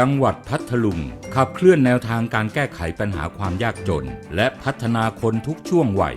จังหวัดพัทลุง ขับเคลื่อนแนวทางการแก้ไขปัญหาความยากจน และพัฒนาคนทุกช่วงวัย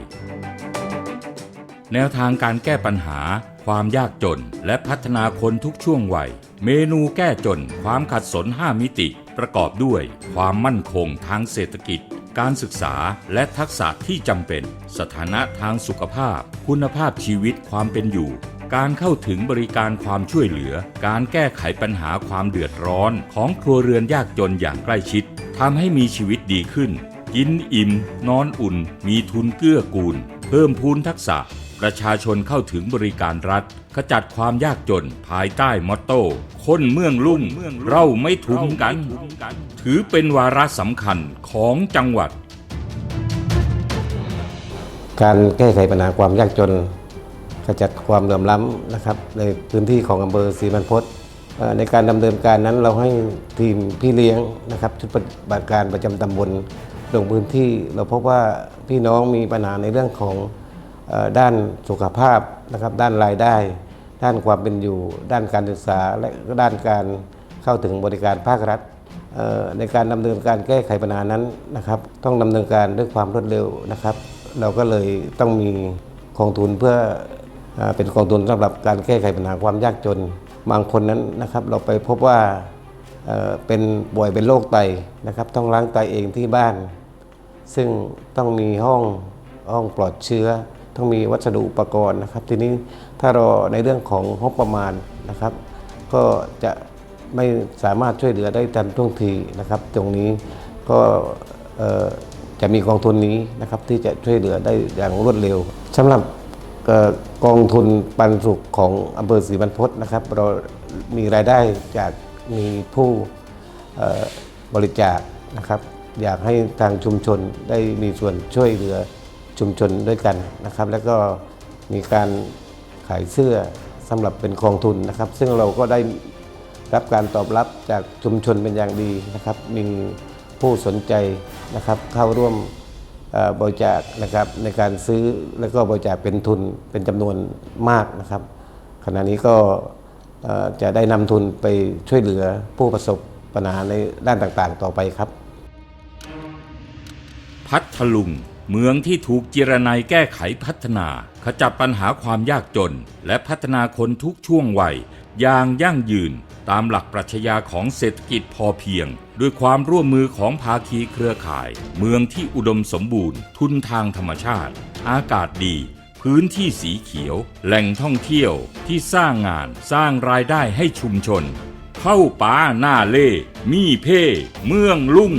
แนวทางการแก้ปัญหา ความยากจน และพัฒนาคนทุกช่วงวัย เมนูแก้จน ความขัดสน 5 มิติ ประกอบด้วย ความมั่นคงทางเศรษฐกิจ การศึกษาและทักษะที่จำเป็น สถานะทางสุขภาพ คุณภาพชีวิตความเป็นอยู่ การเข้าถึงบริการความช่วยเหลือ การแก้ไขปัญหาความเดือดร้อนของครัวเรือนยากจนอย่างใกล้ชิดทำให้มีชีวิตดีขึ้น กินอิ่ม นอนอุ่น มีทุนเกื้อกูล เพิ่มพูนทักษะ ประชาชนเข้าถึงบริการรัฐ ขจัดความยากจน ภายใต้มอตโต้คนเมืองลุ่งเราไม่ทุมกัน ถือเป็นวาระสำคัญของจังหวัด การแก้ไขปัญหาความยากจน ขจัดความเหลื่อมล้ำนะครับในพื้นที่ของอำเภอศรีบรรพตในการดำเนินการนั้นเราให้ทีมพี่เลี้ยงนะครับชุดปฏิบัติการประจำตำบลลงพื้นที่ เราพบว่าพี่น้องมีปัญหาในเรื่องของด้านสุขภาพนะครับ ด้านรายได้ ด้านความเป็นอยู่ ด้านการศึกษาและด้านการเข้าถึงบริการภาครัฐในการดำเนินการแก้ไขปัญหานั้นนะครับ ต้องดำเนินการด้วยความรวดเร็วนะครับ เราก็เลยต้องมีกองทุนเพื่อ เป็นกองทุนสำหรับการแก้ไขปัญหาความยากจน บางคนนั้นนะครับเราไปพบว่าเป็นป่วยเป็นโรคไตนะครับ ต้องล้างไตเองที่บ้าน ซึ่งต้องมีห้องห้องปลอดเชื้อ ต้องมีวัสดุอุปกรณ์นะครับ ทีนี้ถ้าเรอในเรื่องของงบประมาณนะครับ ก็จะไม่สามารถช่วยเหลือได้ทันท่วงทีนะครับ ตรงนี้ก็จะมีกองทุนนี้นะครับที่จะช่วยเหลือได้อย่างรวดเร็วสำหรับ กองทุนปันสุขของอำเภอศรีบรรพตนะครับ เรามีรายได้จากมีผู้บริจาคนะครับ อยากให้ทางชุมชนได้มีส่วนช่วยเหลือชุมชนด้วยกันนะครับ แล้วก็มีการขายเสื้อสำหรับเป็นกองทุนนะครับ ซึ่งเราก็ได้รับการตอบรับจากชุมชนเป็นอย่างดีนะครับ มีผู้สนใจนะครับเข้าร่วม บริจาคนะครับในการซื้อแล้วก็บริจาคเป็นทุนเป็นจำนวนมากนะครับ ขณะนี้ก็จะได้นำทุนไปช่วยเหลือผู้ประสบปัญหาในด้านต่างๆ ต่อไปครับ พัทลุงเมืองที่ถูกจิรนัยแก้ไขพัฒนา ขจัดปัญหาความยากจน และพัฒนาคนทุกช่วงวัยอย่างยั่งยืนตามหลักปรัชญาของเศรษฐกิจพอเพียง ด้วยความร่วมมือของภาคีเครือข่าย เมืองที่อุดมสมบูรณ์ ทุนทางธรรมชาติ อากาศดี พื้นที่สีเขียว แหล่งท่องเที่ยวที่สร้างงานสร้างรายได้ให้ชุมชน เข้าป่าหน้าเล่ มีเพ่ เมืองลุ่ง